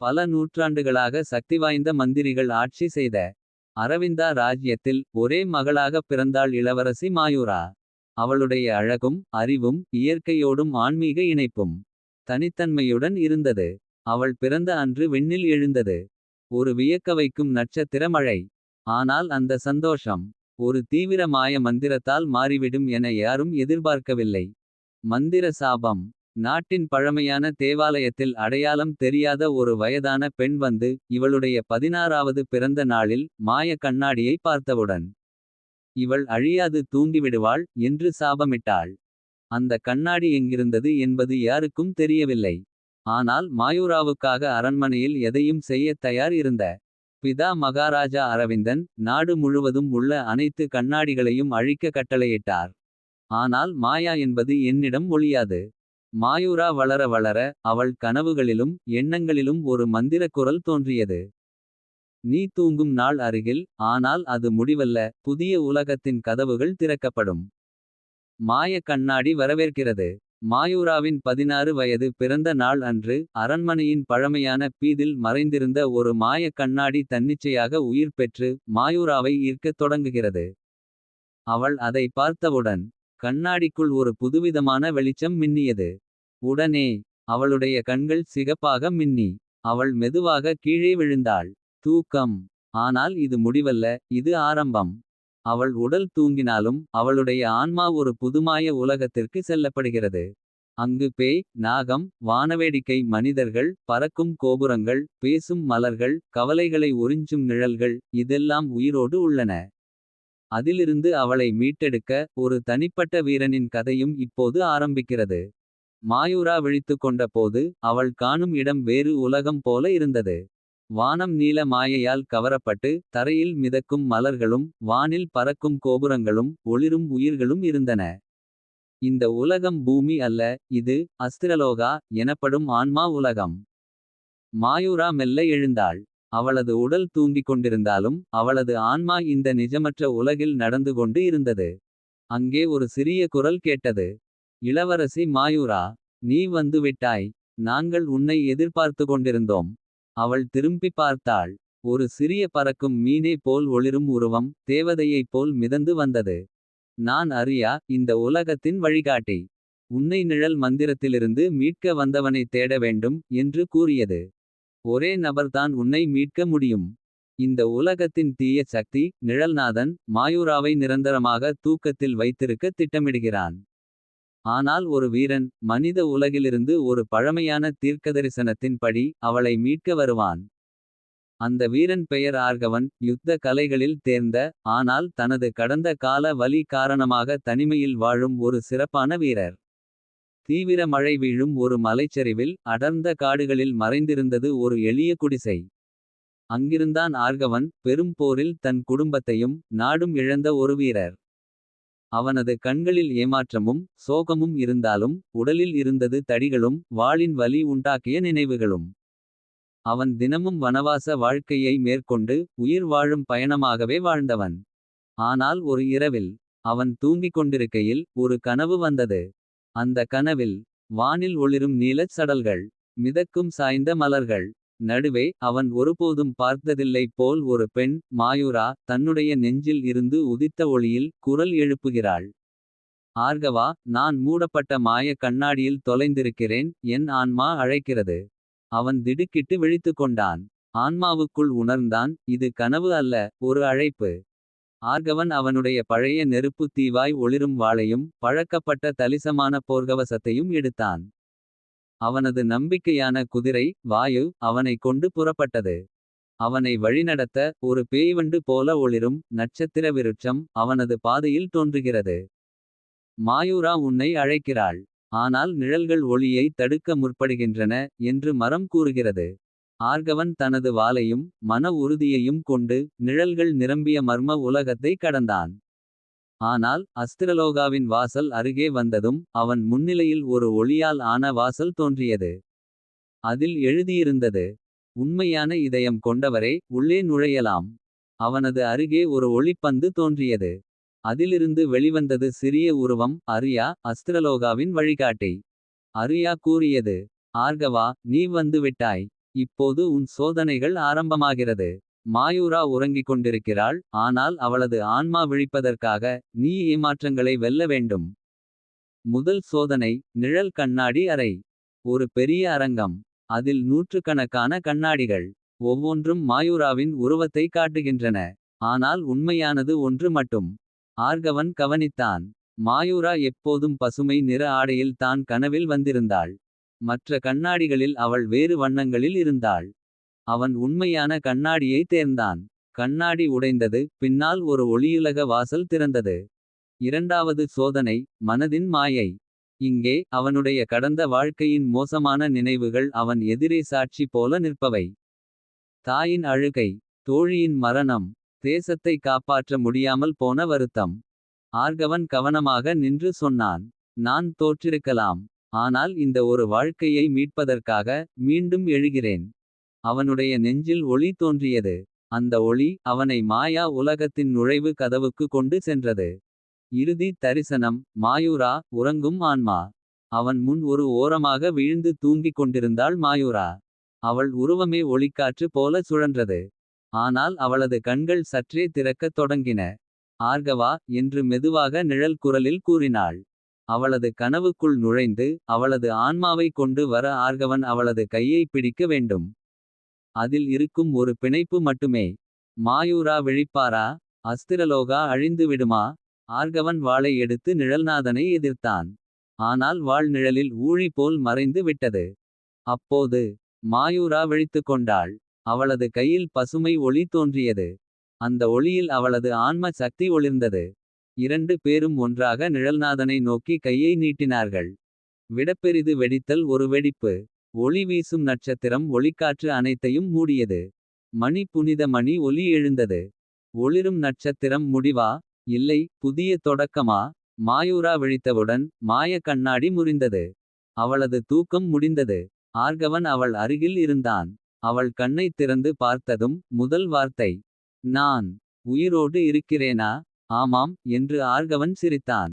பல நூற்றாண்டுகளாக சக்திவாய்ந்த மந்திரிகள் ஆட்சி செய்த. அரவிந்தா ராஜ்யத்தில் ஒரே மகளாகப் பிறந்தாள் இளவரசி மாயூரா. அவளுடைய அழகும் அறிவும் இயற்கையோடும் ஆன்மீக இணைப்பும். தனித்தன்மையுடன் இருந்தது அவள் பிறந்த அன்று விண்ணில் எழுந்தது. ஒரு வியக்கவைக்கும் நட்சத்திர மழை. ஆனால் அந்த சந்தோஷம் ஒரு தீவிர மாய மந்திரத்தால் மாறிவிடும் என யாரும் எதிர்பார்க்கவில்லை. மந்திர சாபம் நாட்டின் பழமையான தேவாலயத்தில் அடையாளம் தெரியாத ஒரு வயதான பெண் வந்து. இவளுடைய பதினாறாவது பிறந்த நாளில் மாய கண்ணாடியை பார்த்தவுடன். இவள் அழியாது தூங்கிவிடுவாள் என்று சாபமிட்டாள். அந்த கண்ணாடி எங்கிருந்தது என்பது யாருக்கும் தெரியவில்லை. ஆனால் மாயூராவுக்காக அரண்மனையில் எதையும் செய்யத் தயார் இருந்த. பிதா மகாராஜா அரவிந்தன் நாடு முழுவதும் உள்ள அனைத்து கண்ணாடிகளையும் அழிக்க கட்டளையிட்டார். ஆனால் மாயா என்பது என்னிடம் ஒழியாது மாயூரா வளர வளர அவள் கனவுகளிலும் எண்ணங்களிலும் ஒரு மந்திர குரல் தோன்றியது. நீ தூங்கும் நாள் அருகில் ஆனால் அது முடிவல்ல. புதிய உலகத்தின் கதவுகள் திறக்கப்படும். மாய கண்ணாடி வரவேற்கிறது. மாயூராவின் பதினாறு வயது பிறந்த நாள் அன்று. அரண்மனையின் பழமையான பீதில் மறைந்திருந்த ஒரு மாய கண்ணாடி தன்னிச்சையாக உயிர் பெற்று. மாயூராவை ஈர்க்கத் தொடங்குகிறது. அவள் அதை பார்த்தவுடன். கண்ணாடிக்குள் ஒரு புதுவிதமான வெளிச்சம் மின்னியது. உடனே அவளுடைய கண்கள் சிகப்பாக மின்னி. அவள் மெதுவாக கீழே விழுந்தாள். தூக்கம் ஆனால் இது முடிவல்ல இது ஆரம்பம். அவள் உடல் தூங்கினாலும் அவளுடைய ஆன்மா ஒரு புதுமாய உலகத்திற்கு செல்லப்படுகிறது. அங்கு பேய் நாகம் வானவேடிக்கை மனிதர்கள். பறக்கும் கோபுரங்கள் பேசும் மலர்கள் கவலைகளை உறிஞ்சும் நிழல்கள். இதெல்லாம் உயிரோடு உள்ளன. அதிலிருந்து அவளை மீட்டெடுக்க ஒரு தனிப்பட்ட வீரனின் கதையும் இப்போது ஆரம்பிக்கிறது. மாயூரா விழித்துக்கொண்ட போது அவள் காணும் இடம் வேறு உலகம் போல இருந்தது. வானம் நீல மாயையால் கவரப்பட்டு தரையில் மிதக்கும் மலர்களும். வானில் பறக்கும் கோபுரங்களும் ஒளிரும் உயிர்களும் இருந்தன. இந்த உலகம் பூமி அல்ல இது அஸ்திரலோகா எனப்படும் ஆன்மா உலகம். மாயூரா மெல்ல எழுந்தாள். அவளது உடல் தூங்கிக் கொண்டிருந்தாலும் அவளது ஆன்மா இந்த நிஜமற்ற உலகில் நடந்து கொண்டு இருந்தது. அங்கே ஒரு சிறிய குரல் கேட்டது. இளவரசி மாயூரா நீ வந்துவிட்டாய். நாங்கள் உன்னை எதிர்பார்த்து கொண்டிருந்தோம். அவள் திரும்பி பார்த்தாள். ஒரு சிறிய பறக்கும் மீனே போல் ஒளிரும் உருவம். தேவதையைப் போல் மிதந்து வந்தது. நான் அறியா இந்த உலகத்தின் வழிகாட்டி. உன்னை நிழல் மந்திரத்திலிருந்து மீட்க வந்தவனை தேட வேண்டும். என்று கூறியது. ஒரே நபர்தான் உன்னை மீட்க முடியும். இந்த உலகத்தின் தீய சக்தி நிழல்நாதன். மாயூராவை நிரந்தரமாக தூக்கத்தில் வைத்திருக்க திட்டமிடுகிறான். ஆனால் ஒரு வீரன் மனித உலகிலிருந்து ஒரு பழமையான தீர்க்கதரிசனத்தின் படி. அவளை மீட்க வருவான். அந்த வீரன் பெயர் ஆர்கவன் யுத்த கலைகளில் தேர்ந்த. ஆனால் தனது கடந்த கால வலி காரணமாக தனிமையில் வாழும் ஒரு சிறப்பான வீரர். தீவிர மழை வீழும் ஒரு மலைச்சரிவில். அடர்ந்த காடுகளில் மறைந்திருந்தது ஒரு எளிய குடிசை. அங்கிருந்தான் ஆர்கவன் பெரும் போரில் தன் குடும்பத்தையும். நாடும் இழந்த ஒரு வீரர். அவனது கண்களில் ஏமாற்றமும் சோகமும் இருந்தாலும். உடலில் இருந்தது தடிகளும் வாளின் வலி உண்டாக்கிய நினைவுகளும். அவன் தினமும் வனவாச வாழ்க்கையை மேற்கொண்டு. உயிர் வாழும் பயணமாகவே வாழ்ந்தவன். ஆனால் ஒரு இரவில் அவன் தூங்கிக் கொண்டிருக்கையில். ஒரு கனவு வந்தது. அந்த கனவில் வானில் ஒளிரும் நீலச் சடல்கள். மிதக்கும் சாய்ந்த மலர்கள். நடுவே அவன் ஒருபோதும் பார்த்ததில்லை போல் ஒரு பெண். மாயூரா தன்னுடைய நெஞ்சில் இருந்து உதித்த ஒளியில். குரல் எழுப்புகிறாள். ஆர்கவா நான் மூடப்பட்ட மாய கண்ணாடியில் தொலைந்திருக்கிறேன். என் ஆன்மா அழைக்கிறது. அவன் திடுக்கிட்டு விழித்துக்கொண்டான். ஆன்மாவுக்குள் உணர்ந்தான் இது கனவு அல்ல ஒரு அழைப்பு. ஆர்கவன் அவனுடைய பழைய நெருப்பு தீவாய் ஒளிரும் வாளையும். பழக்கப்பட்ட தலிசமான போர்க்கவசத்தையும் எடுத்தான். அவனது நம்பிக்கையான குதிரை வாயு அவனை கொண்டு புறப்பட்டது. அவனை வழிநடத்த ஒரு பேய்வண்டு போல ஒளிரும். நட்சத்திர விருட்சம் அவனது பாதையில் தோன்றுகிறது. மாயூரா உன்னை அழைக்கிறாள். ஆனால் நிழல்கள் ஒளியை தடுக்க முற்படுகின்றன. என்று மரம் கூறுகிறது. ஆர்கவன் தனது வாளையும் மன உறுதியையும் கொண்டு. நிழல்கள் நிரம்பிய மர்ம உலகத்தை கடந்தான். ஆனால் அஸ்திரலோகாவின் வாசல் அருகே வந்ததும். அவன் முன்னிலையில் ஒரு ஒளியால் ஆன வாசல் தோன்றியது. அதில் எழுதியிருந்தது. உண்மையான இதயம் கொண்டவரே உள்ளே நுழையலாம். அவனது அருகே ஒரு ஒளிப்பந்து தோன்றியது. அதிலிருந்து வெளிவந்தது சிறிய உருவம் அரியா அஸ்திரலோகாவின் வழிகாட்டி. அரியா கூறியது ஆர்கவா நீ வந்துவிட்டாய். இப்போது உன் சோதனைகள் ஆரம்பமாகிறது. மாயூரா உறங்கிக் கொண்டிருக்கிறாள் ஆனால் அவளது ஆன்மா விழிப்பதற்காக. நீ ஏமாற்றங்களை வெல்ல வேண்டும். முதல் சோதனை நிழல் கண்ணாடி அறை. ஒரு பெரிய அரங்கம். அதில் நூற்றுக்கணக்கான கண்ணாடிகள். ஒவ்வொன்றும் மாயூராவின் உருவத்தை காட்டுகின்றன. ஆனால் உண்மையானது ஒன்று மட்டும். ஆர்கவன் கவனித்தான். மாயூரா எப்போதும் பசுமை நிற ஆடையில் தான் கனவில் வந்திருந்தாள். மற்ற கண்ணாடிகளில் அவள் வேறு வண்ணங்களில் இருந்தாள். அவன் உண்மையான கண்ணாடியை தேர்ந்தான். கண்ணாடி உடைந்தது பின்னால் ஒரு ஒளியுலக வாசல் திறந்தது. இரண்டாவது சோதனை மனதின் மாயை. இங்கே அவனுடைய கடந்த வாழ்க்கையின் மோசமான நினைவுகள் அவன் எதிரே சாட்சி போல நிற்பவை. தாயின் அழுகை தோழியின் மரணம். தேசத்தை காப்பாற்ற முடியாமல் போன வருத்தம். ஆர்கவன் கவனமாக நின்று சொன்னான். நான் தோற்றிருக்கலாம். ஆனால் இந்த ஒரு வாழ்க்கையை மீட்பதற்காக. மீண்டும் எழுகிறேன். அவனுடைய நெஞ்சில் ஒளி தோன்றியது. அந்த ஒளி அவனை மாயா உலகத்தின் நுழைவு கதவுக்கு கொண்டு சென்றது. இறுதி தரிசனம் மாயூரா உறங்கும் ஆன்மா. அவன் முன் ஒரு ஓரமாக வீழ்ந்து தூங்கிக் கொண்டிருந்தாள் மாயூரா. அவள் உருவமே ஒளிக்காற்று போல சுழன்றது. ஆனால் அவளது கண்கள் சற்றே திறக்கத் தொடங்கின. ஆர்கவா என்று மெதுவாக நிழல் குரலில் கூறினாள். அவளது கனவுக்குள் நுழைந்து அவளது ஆன்மாவை கொண்டு வர ஆர்கவன் அவளது கையை பிடிக்க வேண்டும். அதில் இருக்கும் ஒரு பிணைப்பு மட்டுமே. மாயூரா விழிப்பாரா அஸ்திரலோகா அழிந்து விடுமா ஆர்கவன் வாளை எடுத்து நிழல்நாதனை எதிர்த்தான். ஆனால் வாள் நிழலில் ஊழி போல் மறைந்து விட்டது. அப்போது மாயூரா விழித்துக் கொண்டாள். அவளது கையில் பசுமை ஒளி தோன்றியது. அந்த ஒளியில் அவளது ஆன்ம சக்தி ஒளிர்ந்தது. இரண்டு பேரும் ஒன்றாக நிழல்நாதனை நோக்கி கையை நீட்டினார்கள். விடப்பெரிது வெடித்தல் ஒரு வெடிப்பு. ஒளி வீசும் நட்சத்திரம் ஒளிக்காற்று அனைத்தையும் மூடியது. மணி புனித மணி ஒலி எழுந்தது. ஒளிரும் நட்சத்திரம் முடிவா இல்லை புதிய தொடக்கமா. மாயூரா விழித்தவுடன் மாய கண்ணாடி முறிந்தது. அவளது தூக்கம் முடிந்தது. ஆர்கவன் அவள் அருகில் இருந்தான். அவள் கண்ணைத் திறந்து பார்த்ததும் முதல் வார்த்தை. நான் உயிரோடு இருக்கிறேனா ஆமாம் என்று ஆர்கவன் சிரித்தான்.